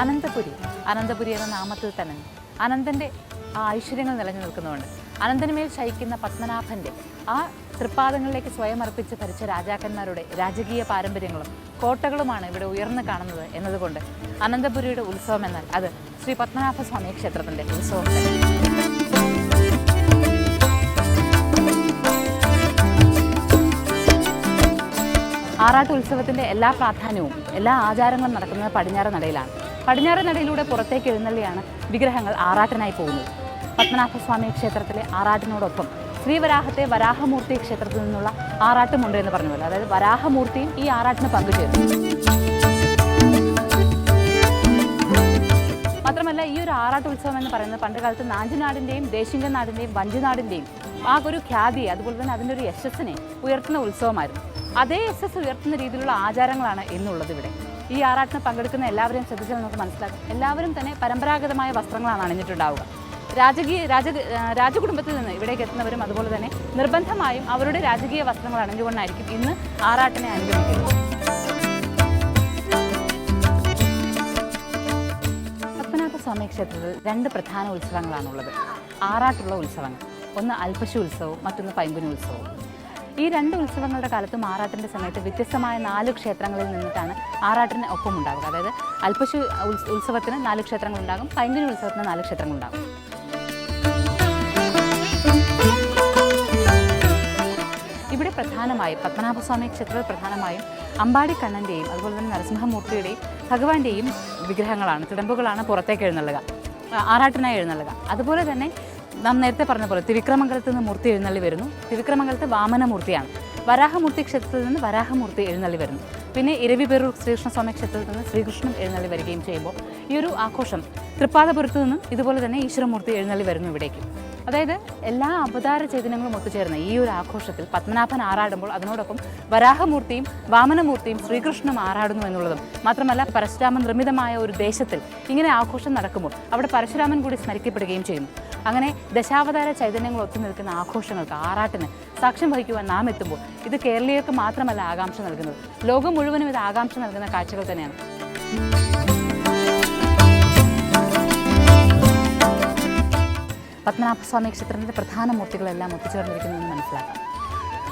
അനന്തപുരി. അനന്തപുരി എന്ന നാമത്തിൽ തന്നെ. അനന്തന്റെ ആ ഐശ്വര്യങ്ങൾ നിലഞ്ഞു നിൽക്കുന്നുണ്ട് അനന്തനുമേൽ ശയിക്കുന്ന പത്മനാഭന്റെ ആ തൃപ്പാദങ്ങളിലേക്ക് സ്വയം അർപ്പിച്ച് ഭരിച്ച രാജാക്കന്മാരുടെ രാജകീയ പാരമ്പര്യങ്ങളും കോട്ടകളുമാണ് ഇവിടെ ഉയർന്നു കാണുന്നത് എന്നതുകൊണ്ട് അനന്തപുരിയുടെ ഉത്സവം എന്നാൽ അത് ശ്രീ പത്മനാഭ സ്വാമി ക്ഷേത്രത്തിന്റെ ഉത്സവം ആറാട്ട് ഉത്സവത്തിന്റെ എല്ലാ പ്രാധാന്യവും എല്ലാ ആചാരങ്ങളും നടക്കുന്നത് പടിഞ്ഞാറ് നടയിലാണ്. പടിഞ്ഞാറ് നടയിലൂടെ പുറത്തേക്ക് എഴുന്നള്ളിയാണ് വിഗ്രഹങ്ങൾ ആറാട്ടിനായി പോകുന്നത്. പത്മനാഭസ്വാമി ക്ഷേത്രത്തിലെ ആറാട്ടിനോടൊപ്പം ശ്രീവരാഹത്തെ വരാഹമൂർത്തി ക്ഷേത്രത്തിൽ നിന്നുള്ള ആറാട്ടുമുണ്ട് എന്ന് പറഞ്ഞ അതായത് വരാഹമൂർത്തിയും ഈ ആറാട്ടിന് പങ്കുചേരുന്നു. മാത്രമല്ല ഈ ഒരു ആറാട്ട് ഉത്സവം എന്ന് പറയുന്നത് പണ്ട് കാലത്ത് നാഞ്ചിനാടിന്റെയും ദേശിംഗനാടിന്റെയും വഞ്ചിനാടിന്റെയും ആ ഒരു ഖ്യാതിയെ അതുപോലെ തന്നെ അതിന്റെ ഒരു യശസ്സിനെ ഉയർത്തുന്ന ഉത്സവമായിരുന്നു. അതേ യശസ് ഉയർത്തുന്ന രീതിയിലുള്ള ആചാരങ്ങളാണ് ഇന്നുള്ളത് ഇവിടെ. ഈ ആറാട്ടിന് പങ്കെടുക്കുന്ന എല്ലാവരെയും ശ്രദ്ധിച്ചാൽ നമുക്ക് മനസ്സിലാക്കും എല്ലാവരും തന്നെ പരമ്പരാഗതമായ വസ്ത്രങ്ങളാണ് അണിഞ്ഞിട്ടുണ്ടാവുക. രാജകീയ രാജ രാജകുടുംബത്തിൽ നിന്ന് ഇവിടേക്ക് എത്തുന്നവരും അതുപോലെ തന്നെ നിർബന്ധമായും അവരുടെ രാജകീയ വസ്ത്രങ്ങൾ അണിഞ്ഞുകൊണ്ടായിരിക്കും ഇന്ന് ആറാട്ടിനെ അനുഗമിക്കുന്നത് പത്മനാഭസ്വാമി ക്ഷേത്രത്തിൽ രണ്ട് പ്രധാന ഉത്സവങ്ങളാണുള്ളത്. ആറാട്ടുള്ള ഉത്സവങ്ങൾ. ഒന്ന് അൽപശു ഉത്സവവും മറ്റൊന്ന് പൈമ്പുനി ഉത്സവവും. ഈ രണ്ട് ഉത്സവങ്ങളുടെ കാലത്തും ആറാട്ടിന്റെ സമയത്ത് വ്യത്യസ്തമായ നാല് ക്ഷേത്രങ്ങളിൽ നിന്നിട്ടാണ് ആറാട്ടിന് ഒപ്പം ഉണ്ടാവുക. അതായത് അൽപ്പശു ഉത്സവത്തിന് നാല് ക്ഷേത്രങ്ങളുണ്ടാകും പൈങ്കിനി ഉത്സവത്തിന് നാല് ക്ഷേത്രങ്ങളുണ്ടാകും. ഇവിടെ പ്രധാനമായും പത്മനാഭസ്വാമി ക്ഷേത്രത്തിൽ പ്രധാനമായും അമ്പാടി കണ്ണന്റെയും അതുപോലെ തന്നെ നരസിംഹമൂർത്തിയുടെയും ഭഗവാന്റെയും വിഗ്രഹങ്ങളാണ് തിടമ്പുകളാണ് പുറത്തേക്ക് എഴുന്നള്ളുക ആറാട്ടിനായി എഴുന്നള്ളുക. അതുപോലെ തന്നെ നാം നേരത്തെ പറഞ്ഞ പോലെ തിരുവിക്രമംഗലത്ത് നിന്ന് മൂർത്തി എഴുന്നള്ളി വരുന്നു. തിരുവിക്രമംഗലത്ത് വാമനമൂർത്തിയാണ്. വരാഹമൂർത്തി ക്ഷേത്രത്തിൽ നിന്ന് വരാഹമൂർത്തി എഴുന്നള്ളി വരുന്നു. പിന്നെ ഇരവിപേരൂർ ശ്രീകൃഷ്ണസ്വാമി ക്ഷേത്രത്തിൽ നിന്ന് ശ്രീകൃഷ്ണൻ എഴുന്നള്ളി വരികയും ചെയ്യുമ്പോൾ ഈ ഒരു ആഘോഷം തൃപ്പാതപുരത്ത് നിന്നും ഇതുപോലെ തന്നെ ഈശ്വരമൂർത്തി എഴുന്നള്ളി വരുന്നു ഇവിടേക്ക്. അതായത് എല്ലാ അവതാര ചൈതന്യങ്ങളും ഒത്തുചേർന്ന ഈ ഒരു ആഘോഷത്തിൽ പത്മനാഭൻ ആറാടുമ്പോൾ അതിനോടൊപ്പം വരാഹമൂർത്തിയും വാമനമൂർത്തിയും ശ്രീകൃഷ്ണനും ആറാടുന്നു എന്നുള്ളതും മാത്രമല്ല പരശുരാമൻ നിർമ്മിതമായ ഒരു ദേശത്തിൽ ഇങ്ങനെ ആഘോഷം നടക്കുമ്പോൾ അവിടെ പരശുരാമൻ കൂടി സ്മരിക്കപ്പെടുകയും ചെയ്യുന്നു. അങ്ങനെ ദശാവതാര ചൈതന്യങ്ങൾ ഒത്തു നിൽക്കുന്ന ആഘോഷങ്ങൾക്ക് ആറാട്ടിന് സാക്ഷ്യം വഹിക്കുവാൻ നാം എത്തുമ്പോൾ ഇത് കേരളീയർക്ക് മാത്രമല്ല ആകാംക്ഷ നൽകുന്നത്. ലോകം മുഴുവനും ഇത് ആകാംക്ഷ നൽകുന്ന കാഴ്ചകൾ തന്നെയാണ്. പത്മനാഭസ്വാമി ക്ഷേത്രത്തിന്റെ പ്രധാന മൂർത്തികളെല്ലാം ഒത്തുചേർന്നിരിക്കുന്നതെന്ന് മനസ്സിലാക്കാം.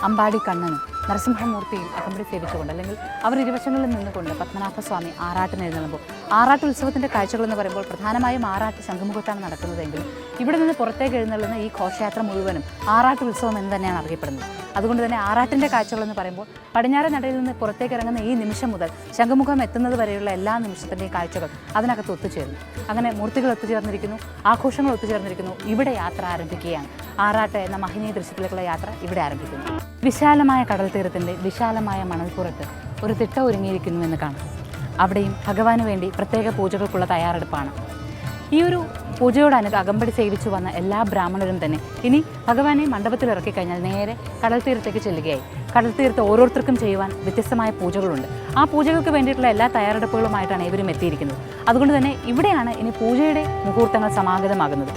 അമ്പാടി കണ്ണനും നരസിംഹമൂർത്തിയും അകമ്പടി സേവിച്ചുകൊണ്ട് അല്ലെങ്കിൽ അവർ ഇരുവശങ്ങളിൽ നിന്നുകൊണ്ട് പത്മനാഭസ്വാമി ആറാട്ടിന് എഴുന്നള്ളുമ്പോൾ. ആറാട്ട് ഉത്സവത്തിന്റെ കാഴ്ചകൾ എന്ന് പറയുമ്പോൾ പ്രധാനമായും ആറാട്ട് ശംഖുമുഖത്താണ് നടക്കുന്നതെങ്കിലും ഇവിടെ നിന്ന് പുറത്തേക്ക് എഴുന്നള്ളുന്ന ഈ ഘോഷയാത്ര മുഴുവനും ആറാട്ട് ഉത്സവം എന്ന് തന്നെയാണ് അറിയപ്പെടുന്നത്. അതുകൊണ്ട് തന്നെ ആറാട്ടിന്റെ കാഴ്ചകൾ എന്ന് പറയുമ്പോൾ പടിഞ്ഞാറൻ നടയിൽ നിന്ന് പുറത്തേക്ക് ഇറങ്ങുന്ന ഈ നിമിഷം മുതൽ ശംഖുമുഖം എത്തുന്നത് വരെയുള്ള എല്ലാ നിമിഷത്തിന്റെയും കാഴ്ചകൾ അതിനകത്ത് ഒത്തുചേരുന്നു. അങ്ങനെ മൂർത്തികൾ ഒത്തുചേർന്നിരിക്കുന്നു ആഘോഷങ്ങൾ ഒത്തുചേർന്നിരിക്കുന്നു. ഇവിടെ യാത്ര ആരംഭിക്കുകയാണ്. ആറാട്ട് എന്ന മഹിനീയ ദൃശ്യത്തിലേക്കുള്ള യാത്ര ഇവിടെ ആരംഭിക്കുന്നു. വിശാലമായ കടൽ തീരത്തിന്റെ വിശാലമായ മണൽപ്പുറത്ത് ഒരു തിട്ട ഒരുങ്ങിയിരിക്കുന്നുവെന്ന് കാണാം. അവിടെയും ഭഗവാന് വേണ്ടി പ്രത്യേക പൂജകൾക്കുള്ള തയ്യാറെടുപ്പാണ്. ഈ ഒരു പൂജയോട് അനു അകമ്പടി സേവിച്ചു വന്ന എല്ലാ ബ്രാഹ്മണരും തന്നെ ഇനി ഭഗവാനെ മണ്ഡപത്തിൽ ഇറക്കി കഴിഞ്ഞാൽ നേരെ കടൽ തീരത്തേക്ക് ചെല്ലുകയായി. കടൽ തീരത്ത് ഓരോരുത്തർക്കും ചെയ്യുവാൻ വ്യത്യസ്തമായ പൂജകളുണ്ട്. ആ പൂജകൾക്ക് വേണ്ടിയിട്ടുള്ള എല്ലാ തയ്യാറെടുപ്പുകളുമായിട്ടാണ് ഇവരും എത്തിയിരിക്കുന്നത്. അതുകൊണ്ട് തന്നെ ഇവിടെയാണ് ഇനി പൂജയുടെ മുഹൂർത്തങ്ങൾ സമാഗതമാകുന്നത്.